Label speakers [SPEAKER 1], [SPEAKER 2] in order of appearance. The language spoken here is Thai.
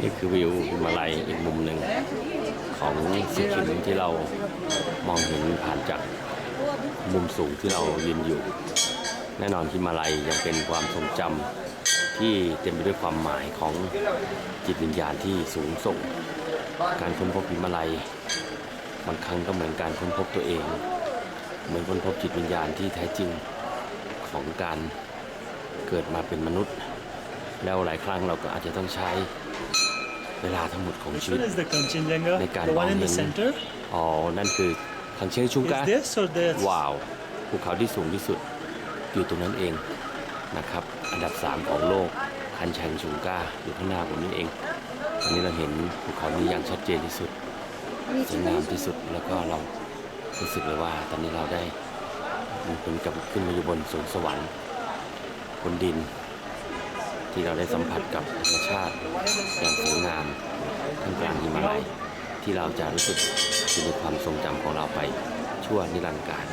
[SPEAKER 1] นี่คือวิวหิมาลัยอีกมุมหนึ่งของสิคิมที่เรามองเห็นผ่านจากมุมสูงที่เรายืนอยู่ แน่นอนหิมาลัยยังเป็นความทรงจำที่เต็มไปด้วยความหมายของจิตวิญญาณที่สูงส่ง การค้นพบหิมาลัยบางครั้งก็เหมือนการค้นพบตัวเอง เหมือนค้นพบจิตวิญญาณที่แท้จริงของการเกิดมาเป็นมนุษย์ แล้วหลายครั้งเราก็อาจจะต้องใช้เวลาทั้งหมดของ
[SPEAKER 2] Which
[SPEAKER 1] ชีวิต
[SPEAKER 2] one is the Kanchenjunga?
[SPEAKER 1] They can't
[SPEAKER 2] The one in the
[SPEAKER 1] bomb in.
[SPEAKER 2] center?
[SPEAKER 1] อ๋อ นั่นคือคังเชงชุง
[SPEAKER 2] Is
[SPEAKER 1] กา
[SPEAKER 2] this or this?
[SPEAKER 1] ว้าวภูเขาที่สูงที่สุดอยู่ตรงนั้นเองนะครับ อันดับ 3 ของโลกคันแชงชุงกาอยู่ข้างหน้าผมนี่เองตอนนี้เราเห็นภูเขานี้อย่างชัดเจนที่สุดสวยงามที่สุดแล้วก็เรารู้สึกเลยว่า ตอนนี้เราได้มันเป็นกับขึ้นมาอยู่บนสวงสวรรค์บนดิน ที่เราได้สัมผัสกับธรรมชาติอย่างสวยงามท่ามกลางหิมาลัยที่เราจะรู้สึกอยู่ในความทรงจำของเราไปชั่วนิรันดร์การ